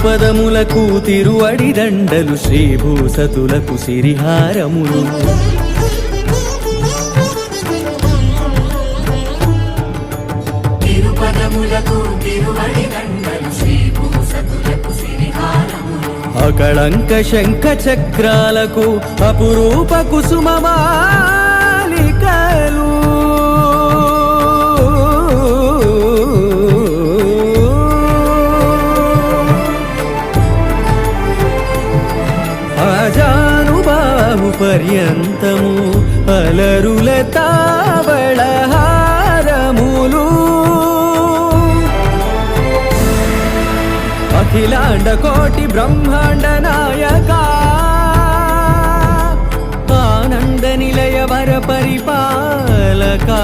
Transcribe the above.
తిరుపదములకు తిరువడి దండలు శ్రీభూసతులకు సిరిహారములు. అకళంక శంఖ చక్రాలకు అపురూప కుసుమమాలికలు అజానుబాహు పర్యంతము అలరుల తావళహారములు అఖిలాండ కోటి బ్రహ్మాండ నాయక ఆనంద నిలయ వర పరిపాలకా.